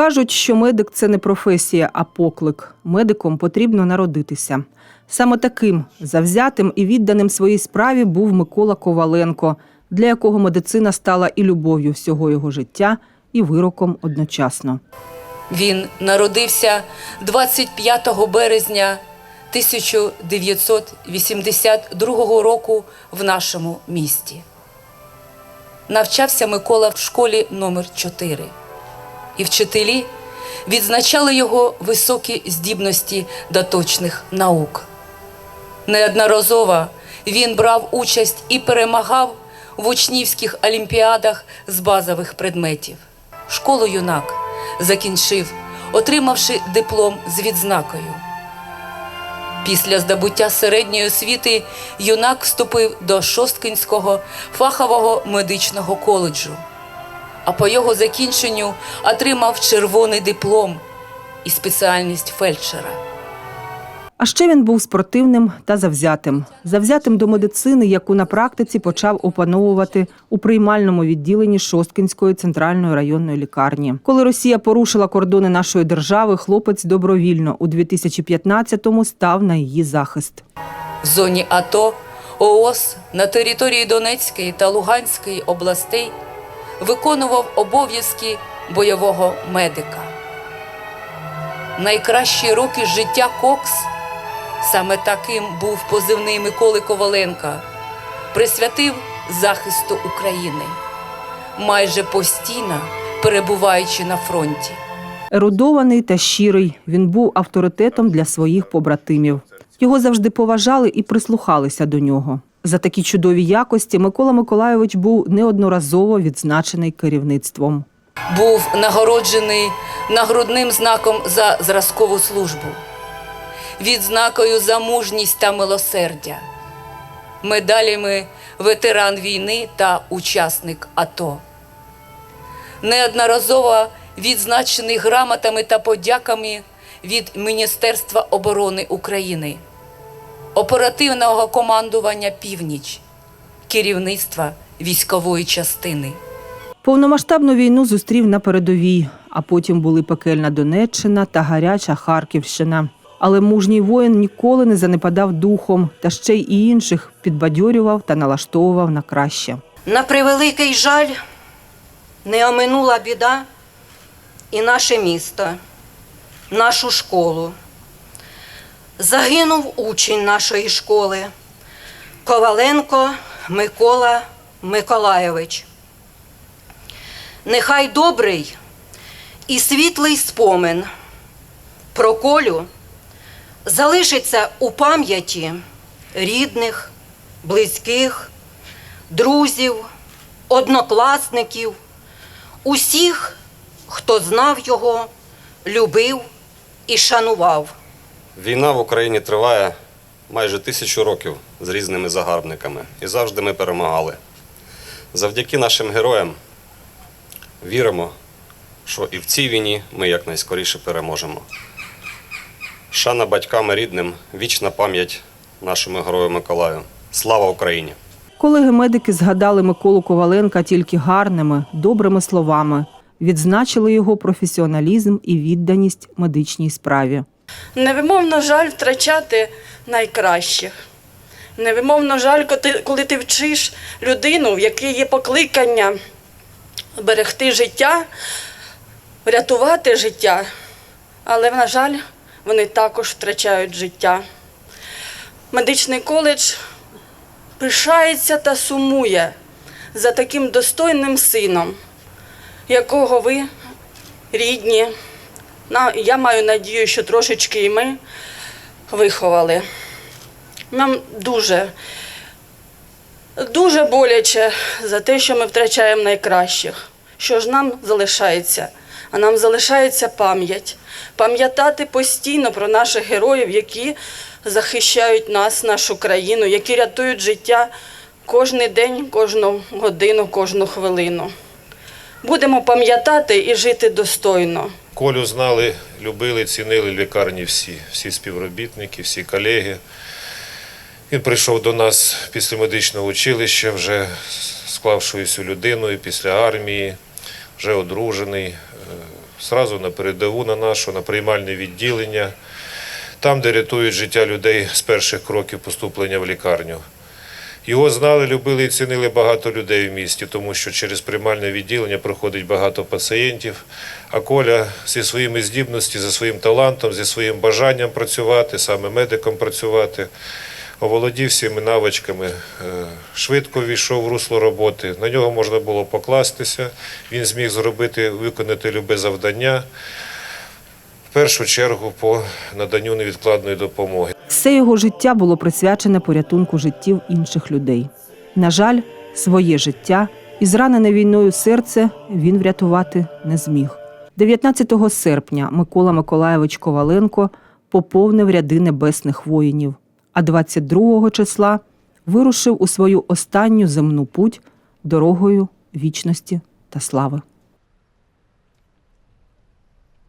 Кажуть, що медик це не професія, а поклик. Медиком потрібно народитися. Саме таким завзятим і відданим своїй справі був Микола Коваленко, для якого медицина стала і любов'ю всього його життя, і вироком одночасно. Він народився 25 березня 1982 року в нашому місті. Навчався Микола в школі номер 4 і вчителі відзначали його високі здібності до точних наук. Неодноразово він брав участь і перемагав в учнівських олімпіадах з базових предметів. Школу юнак закінчив, отримавши диплом з відзнакою. Після здобуття середньої освіти юнак вступив до Шосткинського фахового медичного коледжу, а по його закінченню отримав червоний диплом і спеціальність фельдшера. А ще він був спортивним та завзятим. Завзятим до медицини, яку на практиці почав опановувати у приймальному відділенні Шосткінської центральної районної лікарні. Коли Росія порушила кордони нашої держави, хлопець добровільно у 2015-му став на її захист. В зоні АТО ООС на території Донецької та Луганської областей виконував обов'язки бойового медика. Найкращі роки життя Кокс саме таким був позивний Миколи Коваленка, присвятив захисту України, майже постійно перебуваючи на фронті. Ерудований та щирий, він був авторитетом для своїх побратимів. Його завжди поважали і прислухалися до нього. За такі чудові якості Микола Миколайович був неодноразово відзначений керівництвом. був нагороджений нагрудним знаком за зразкову службу, відзнакою за мужність та милосердя, медалями ветеран війни та учасник АТО. Неодноразово відзначений грамотами та подяками від Міністерства оборони України, оперативного командування Північ, керівництва військової частини. Повномасштабну війну зустрів на передовій, а потім були пекельна Донеччина та гаряча Харківщина. Але мужній воїн ніколи не занепадав духом та ще й інших підбадьорював та налаштовував на краще. На превеликий жаль, не оминула біда і наше місто, нашу школу. Загинув учень нашої школи Коваленко Микола Миколайович. Нехай добрий і світлий спомин про колю залишиться у пам'яті рідних, близьких, друзів, однокласників, усіх, хто знав його, любив і шанував. Війна в Україні триває майже тисячу років з різними загарбниками, і завжди ми перемагали. Завдяки нашим героям віримо, що і в цій війні ми якнайскоріше переможемо. Шана батькам і рідним, вічна пам'ять нашому герою Миколаю. Слава Україні! Колеги-медики згадали Миколу Коваленка тільки гарними, добрими словами, відзначили його професіоналізм і відданість медичній справі. Невимовно жаль втрачати найкращих. Невимовно жаль, коли ти- вчиш людину, в якій є покликання берегти життя, врятувати життя. Але, на жаль, вони також втрачають життя. Медичний коледж пишається та сумує за таким достойним сином, якого ви рідні. Я маю надію, що трошечки і ми виховали. Нам дуже, дуже боляче за те, що ми втрачаємо найкращих. Що ж нам залишається? А нам залишається пам'ять. Пам'ятати постійно про наших героїв, які захищають нас, нашу країну, які рятують життя кожен день, кожну годину, кожну хвилину. Будемо пам'ятати і жити достойно. Колю знали, любили, цінили лікарні всі, всі співробітники, всі колеги. Він прийшов до нас після медичного училища, вже склавшоюся людиною після армії, вже одружений, е, Сразу на передову на нашу, на приймальне відділення, там, де рятують життя людей з перших кроків поступлення в лікарню. Його знали, любили і цінили багато людей в місті, тому що через приймальне відділення проходить багато пацієнтів. А Коля зі своїми здібностями, зі своїм талантом, зі своїм бажанням працювати, саме медиком працювати, оволодів всіми навичками, е, швидко війшов в русло роботи. На нього можна було покластися. Він зміг зробити, виконати любе завдання. В першу чергу по наданню невідкладної допомоги. Все його життя було присвячене порятунку життів інших людей. На жаль, своє життя і зранене війною серце він врятувати не зміг. 19 серпня Микола Миколаєвич Коваленко поповнив ряди небесних воїнів, а 22 числа вирушив у свою останню земну путь дорогою вічності та слави.